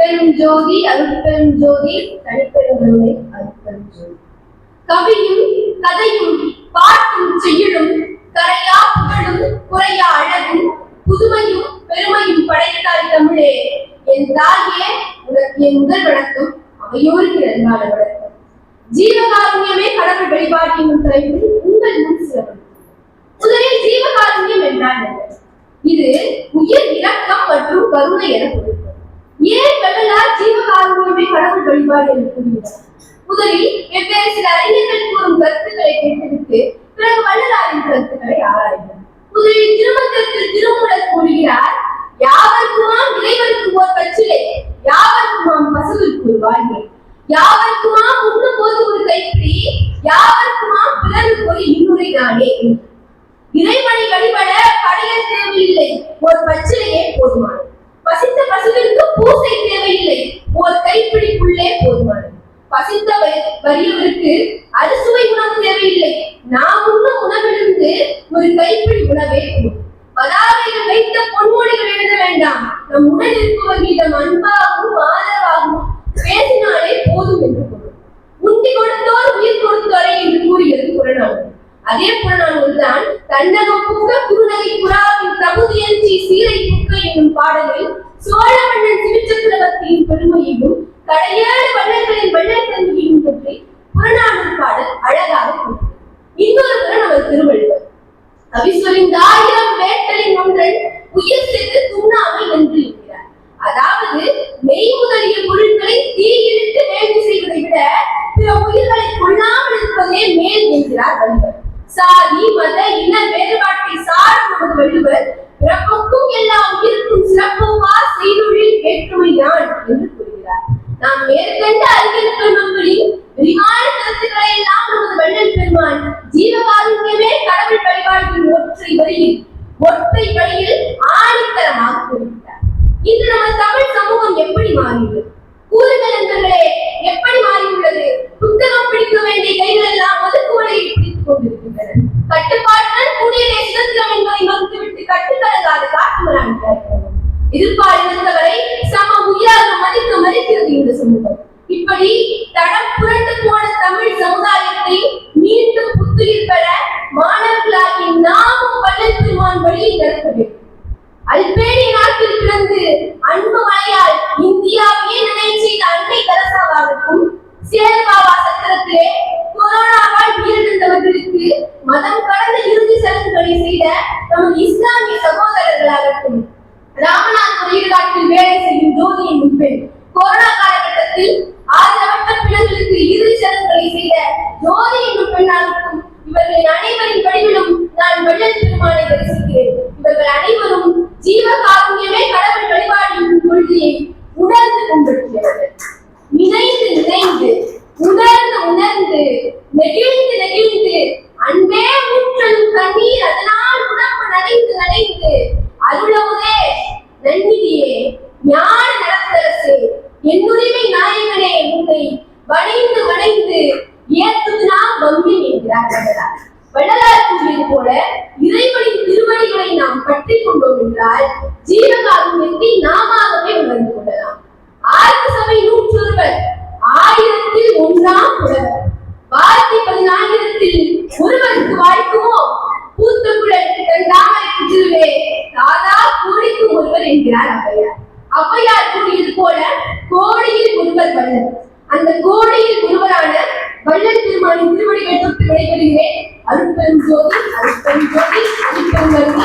அருட்பெரும் ஜோதி அருட்பெரும் ஜோதி தனிப்பெருங்கருணை அருட்பெரும் ஜோதி. கவியும் கதையும் பாட்டும் செய்யலும் கரையா புகழும் குறையா அழகும் புதுமையும் பெருமையும் படைத்தாய் தமிழே. என் தாயே உனக்கு என் முதல் வணக்கம். அவையோருக்கு நன்றான வணக்கம். ஜீவகாருண்யமே கடவுள் வழிபாட்டின் தலைப்பில் உங்கள் முன் சிறப்பு. முதலில் ஜீவகாருண்யம் என்றால் இது உயிர் இரக்கம் மற்றும் கருணை என பொருள்படும். ஏன் வள்ளலார் ஜீவகாருண்யமே கடவுள் வழிபாடு என கூறுகிறார் முதலில் வெவ்வேறு சில அறிஞர்கள் கூறும் கருத்துக்களை கேட்டுவிட்டு பிறகு வள்ளலாரின் கருத்துக்களை ஆராய்ந்தார் முதலில் திருமணத்திற்கு திருமூலர் கூறுகிறார் யாவருக்குமாம் இறைவனுக்கு ஓர் பச்சிலை யாவருக்குமாம் பசுவிற்கு ஒரு வாழ்க்கை யாவருக்குமாம் உண்ணும் போது ஒரு கைப்பிடி யாவருக்குமாம் பிறருக்கு ஒரு இன்னுரை நானே என்று. இறைவனை வழிபட படையல் தேவையில்லை ஒரு பச்சிலையே போதுமானது. பசித்த பசுவிற்கு பூசை தேவையில்லை. ஒரு கைப்பிடி புல்லே போதுமானது. பசித்த வறியவருக்கு அறுசுவை உணவு தேவையில்லை. நாம் உண்ணும் உணவிலிருந்து ஒரு கைப்பிடி உணவே போதும் பதாகையில் வைத்த பொன்மொழிகள் எழுத வேண்டாம். நம் உடல் இருப்பவர்களிடம் அன்பாகவும் ஆதரவாகவும் பேசினாலே போதும் என்று பொருள். உண்டி கொடுத்தோர் உயிர் கொடுத்தோரை என்று கூறியது புறநானூறு. அதே புறநானூறு தான் தன்னகம் புக்க குருநகை புறாவின் தகுதியஞ்சி சீரை புக்க என்னும் சிவிச்சக்கரவர்த்தியின் பெருமையையும் கடையேழு வள்ளல்களின் வள்ளத்தன்மையையும் பற்றி புறநானூறு பாடல் அழகாக இன்னொரு புறம் அவர் திருவள்ளுவர். அவிசொலிந்த ஆயிரம் வேட்டலின் ஒன்றன் உயிர் செய்து துண்ணாமல் என்று அதாவது மெய் முதலிய பொருட்களை தீயிலிட்டு வேள்வி செய்வதை விட பிற உயிர்களை கொள்ளாமல் இருப்பதே மேல் என்கிறார் வள்ளுவர். சாதி மத இன வேறுபாட்டை சாரும் நமது வள்ளுவர் பிறப்புக்கும் எல்லா உயிருக்கும் சிறப்புமா செய்தொழில் வேற்றுமைதான் என்று கூறுகிறார். நாம் மேற்கண்ட அறிஞர்கள் மக்களின் விரிவான கருத்துக்களை எல்லாம் நமது வள்ளல் பெருமான் ஜீவகாருண்யமே கடவுள் வழிபாட்டின் ஒற்றை வரியில் ஒற்றை வழியில் ஆணித்தரமாக கூறுகிறார். இன்று நமது தமிழ் சமூகம் எப்படி மாறியது? இந்த சமூகம் இப்படி தடம் புரண்டு போன தமிழ் சமுதாயத்தை மீண்டும் புத்துயிர் பெற மாணவர்களாகி நாமும் வள்ளல் பெருமான் வழியில் நடக்க வேண்டும். அல்பேனிய நாட்டில் பிறந்து அன்பு மலையால் இந்தியாவையே நினைவு செய்த அன்னை தெரசாவாகட்டும் சேரபாபா சத்திரத்திலே கொரோனாவால் உயிரிழந்தவர்களுக்கு மதம் கடந்த இறுதி சடங்குகளை செய்த நமது இஸ்லாமிய சகோதரர்களாகட்டும் ராமநாதபுர ஈடுகாட்டில் வேலை செய்யும் ஜோதியின் முன்பெண் கொரோனா காலகட்டத்தில் ஆதரவற்ற பிள்ளைகளுக்கு இறுதி சடங்குகளை செய்த ஜோதி என்னும் பெண்ணாகட்டும் இவர்கள் அனைவரின் வடிவிலும் நான் வள்ளல் பெருமானை தரிசிக்கிறேன். இவர்கள் அனைவரும் ஜீவ ஜீவகாருண்யமே கடவுள் வழிபாடு என்னும் கொள்கையை உணர்ந்து கொண்டிருக்கிறார்கள் நினைந்து நினைந்து உணர்ந்து உணர்ந்து நெகிழ் என்கிறார் வள்ளலார் கூறியது போல இறைவனின் திருவடிகளை நாம் பற்றி கொண்டோம் என்றால் ஜீவகாருண்யத்தை நாமாகவே உணர்ந்து கொள்ளலாம். ஆர்த்த சபை நூற்றொருவர் ஆயிரத்தில் ஒன்றாம் புலவர். வார்த்தை பதினாயிரத்தில் ஒருவருக்கு வாய்க்குமோ? பூத்த குழல் தன் தாமரைக்கு தாதா கூறிக்கும் ஒருவர் என்கிறார் ஔவையார் ஔவையார் கூறியது போல கோடியில் ஒருவர் வள்ளல். அந்த கோடியில் ஒருவரான வள்ளல் பெருமானின் திருவடிகள் தொட்டு விடைபெறுகிறேன். அருட்பெரும் ஜோதி அருட்பெரும் ஜோதி அருட்பெரும்